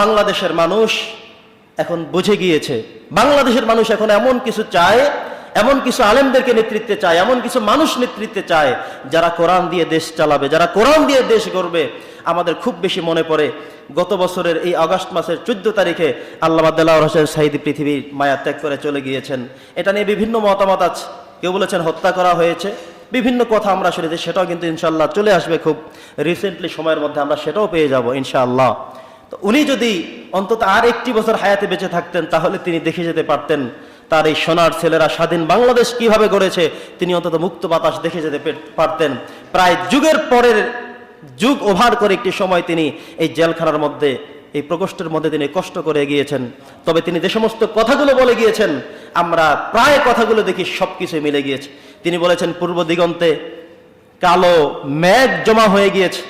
বাংলাদেশের মানুষ এখন বুঝে গিয়েছে, বাংলাদেশের মানুষ এখন এমন কিছু চায়, এমন কিছু আলেমদেরকে নেতৃত্বে চায়, এমন কিছু মানুষ নেতৃত্বে চায়, যারা কোরআন দিয়ে দেশ চালাবে, যারা কোরআন দিয়ে দেশ গড়বে। আমাদের খুব বেশি মনে পড়ে, গত বছরের এই আগস্ট মাসের চোদ্দ তারিখে আল্লাহ আদাল্লাহ হোসেন সাইদি পৃথিবীর মায়া ত্যাগ করে চলে গিয়েছেন। এটা নিয়ে বিভিন্ন মতামত আছে। কেউ বলেছেন হত্যা করা হয়েছে। বিভিন্ন কথা আমরা শুনেছি, সেটাও কিন্তু ইনশাল্লাহ চলে আসবে খুব রিসেন্টলি সময়ের মধ্যে আমরা সেটাও পেয়ে যাব ইনশাআল্লাহ। তো উনি যদি অন্তত আর একটি বছর হায়াতে বেঁচে থাকতেন, তাহলে তিনি দেখে যেতে পারতেন তার এই সোনার ছেলেরা স্বাধীন বাংলাদেশ কীভাবে গড়েছে, তিনি অন্তত মুক্ত বাতাস দেখে যেতে পারতেন। প্রায় যুগের পরের যুগ ওভার করে একটি সময় তিনি এই জেলখানার মধ্যে, এই প্রকোষ্ঠের মধ্যে তিনি কষ্ট করে গিয়েছেন। তবে তিনি যে সমস্ত কথাগুলো বলে গিয়েছেন, আমরা প্রায় কথাগুলো দেখি সবকিছু মিলে গিয়েছে। তিনি বলেছেন, পূর্ব দিগন্তে কালো মেঘ জমা হয়ে গিয়েছে।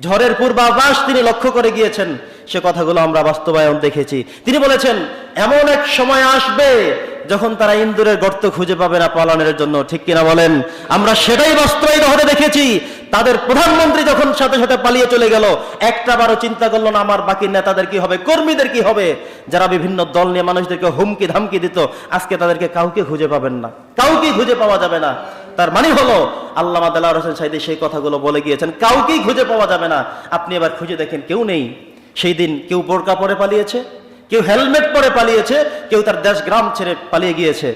ঝড়ের পূর্বাভাস তিনি লক্ষ্য করে গিয়েছেন। সে কথাগুলো আমরা বাস্তবায়ন দেখেছি। তিনি বলেছেন, এমন এক সময় আসবে যখন তারা ইন্দুরের গর্ত খুঁজে পাবে না পালনের জন্য। ঠিক কিনা বলেন? আমরা সেটাই বাস্তবায়িত হতে দেখেছি। তাদের প্রধানমন্ত্রী যখন সাথে সাথে পালিয়ে চলে গেল, একটা বারো চিন্তা করল না, আমার বাকি নেতাদের কি হবে? কর্মীদের কি হবে? যারা বিভিন্ন দল নিয়ে মানুষদেরকে হুমকি ধামকি দিত, আজকে তাদেরকে কাউকে খুঁজে পাবেন না। কাউকে খুঁজে পাওয়া যাবে না। তার মানে হলো আল্লাহ সাইদি সেই কথাগুলো বলে গিয়েছেন, কাউকেই খুঁজে পাওয়া যাবে না। আপনি এবার খুঁজে দেখেন কেউ নেই। সেই দিন কেউ বোরকা পরে পালিয়েছে, কেউ হেলমেট পরে পালিয়েছে, কেউ তার দেশ গ্রাম ছেড়ে পালিয়ে গিয়েছে।